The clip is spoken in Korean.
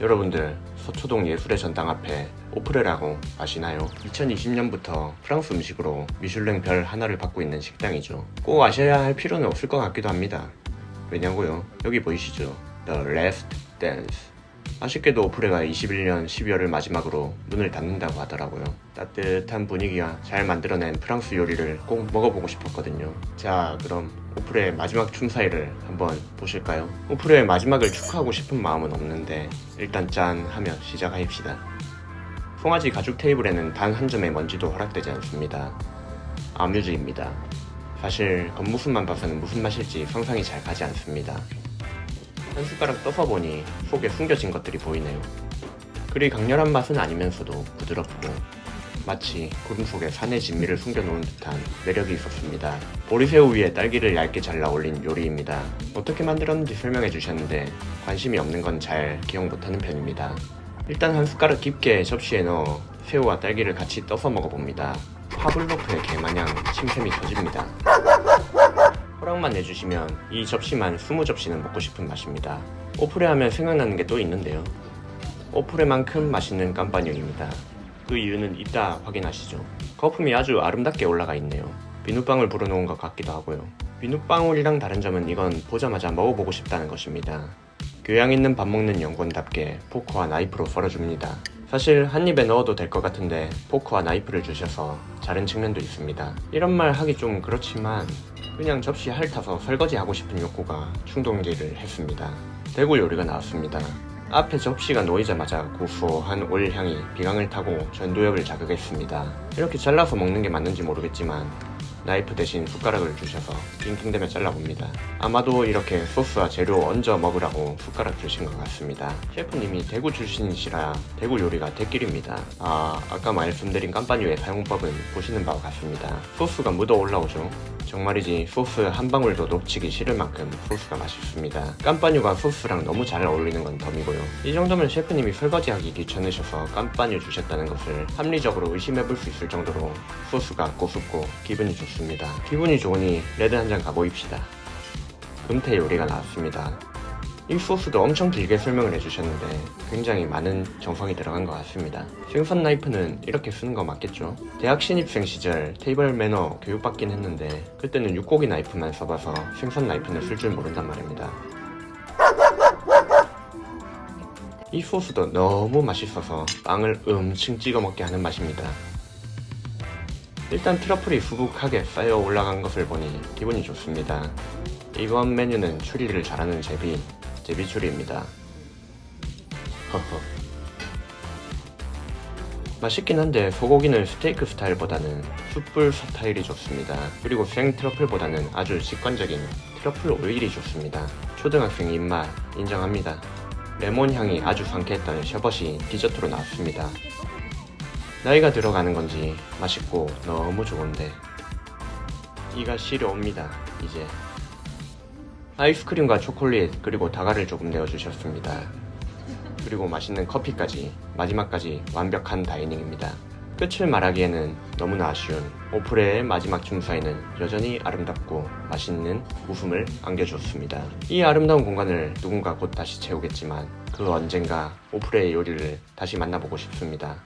여러분들 서초동 예술의 전당 앞에 오프레라고 아시나요? 2020년부터 프랑스 음식으로 미슐랭 별 하나를 받고 있는 식당이죠. 꼭 아셔야 할 필요는 없을 것 같기도 합니다. 왜냐고요? 여기 보이시죠? The Last Dance. 아쉽게도 오프레가 21년 12월을 마지막으로 문을 닫는다고 하더라고요. 따뜻한 분위기와 잘 만들어낸 프랑스 요리를 꼭 먹어보고 싶었거든요. 자, 그럼 오프레의 마지막 춤사위를 한번 보실까요? 오프레의 마지막을 축하하고 싶은 마음은 없는데 일단 짠 하며 시작합시다. 송아지 가죽 테이블에는 단 한 점의 먼지도 허락되지 않습니다. 아뮤즈입니다. 사실 겉모습만 봐서는 무슨 맛일지 상상이 잘 가지 않습니다. 한 숟가락 떠서 보니 속에 숨겨진 것들이 보이네요. 그리 강렬한 맛은 아니면서도 부드럽고 마치 구름 속에 산의 진미를 숨겨놓은 듯한 매력이 있었습니다. 보리새우 위에 딸기를 얇게 잘라 올린 요리입니다. 어떻게 만들었는지 설명해 주셨는데 관심이 없는 건 잘 기억 못하는 편입니다. 일단 한 숟가락 깊게 접시에 넣어 새우와 딸기를 같이 떠서 먹어봅니다. 파블로프의 개마냥 침샘이 터집니다. 허락만 내주시면 이 접시만 20접시는 먹고 싶은 맛입니다. 오프레 하면 생각나는 게 또 있는데요. 오프레만큼 맛있는 깜빠뉴입니다. 그 이유는 이따 확인하시죠. 거품이 아주 아름답게 올라가 있네요. 비눗방울 불어놓은 것 같기도 하고요. 비눗방울이랑 다른 점은 이건 보자마자 먹어보고 싶다는 것입니다. 교양 있는 밥 먹는 연구원답게 포크와 나이프로 썰어줍니다. 사실 한 입에 넣어도 될 것 같은데 포크와 나이프를 주셔서 자른 측면도 있습니다. 이런 말 하기 좀 그렇지만 그냥 접시 핥아서 설거지 하고 싶은 욕구가 충동기를 했습니다. 대구 요리가 나왔습니다. 앞에 접시가 놓이자마자 고소한 올향이 비강을 타고 전두엽을 자극했습니다. 이렇게 잘라서 먹는 게 맞는지 모르겠지만 나이프 대신 숟가락을 주셔서 낑낑대며 잘라봅니다. 아마도 이렇게 소스와 재료 얹어 먹으라고 숟가락 주신 것 같습니다. 셰프님이 대구 출신이시라 대구 요리가 대길입니다. 아, 아까 말씀드린 깜빠뉴의 사용법은 보시는 바와 같습니다. 소스가 묻어 올라오죠. 정말이지 소스 한 방울도 놓치기 싫을 만큼 소스가 맛있습니다. 깜빠뉴가 소스랑 너무 잘 어울리는 건 덤이고요. 이 정도면 셰프님이 설거지하기 귀찮으셔서 깜빠뉴 주셨다는 것을 합리적으로 의심해볼 수 있을 정도로 소스가 고습고 기분이 좋습니다. 기분이 좋으니 레드 한 잔 가보입시다. 금태 요리가 나왔습니다. 이 소스도 엄청 길게 설명을 해주셨는데 굉장히 많은 정성이 들어간 것 같습니다. 생선 나이프는 이렇게 쓰는 거 맞겠죠? 대학 신입생 시절 테이블 매너 교육받긴 했는데 그때는 육고기 나이프만 써봐서 생선 나이프는 쓸 줄 모른단 말입니다. 이 소스도 너무 맛있어서 빵을 엄청 찍어 먹게 하는 맛입니다. 일단 트러플이 수북하게 쌓여 올라간 것을 보니 기분이 좋습니다. 이번 메뉴는 추리를 잘하는 제비, 제비추리입니다. 맛있긴 한데 소고기는 스테이크 스타일보다는 숯불 스타일이 좋습니다. 그리고 생 트러플보다는 아주 직관적인 트러플 오일이 좋습니다. 초등학생 입맛 인정합니다. 레몬 향이 아주 상쾌했던 셔벗이 디저트로 나왔습니다. 나이가 들어가는 건지 맛있고 너무 좋은데 이가 시려옵니다 이제 아이스크림과 초콜릿 그리고 다가를 조금 내어주셨습니다 그리고 맛있는 커피까지 마지막까지 완벽한 다이닝입니다 끝을 말하기에는 너무나 아쉬운 오프레의 마지막 춤사위는 여전히 아름답고 맛있는 웃음을 안겨줬습니다. 이 아름다운 공간을 누군가 곧 다시 채우겠지만 그 언젠가 오프레의 요리를 다시 만나보고 싶습니다.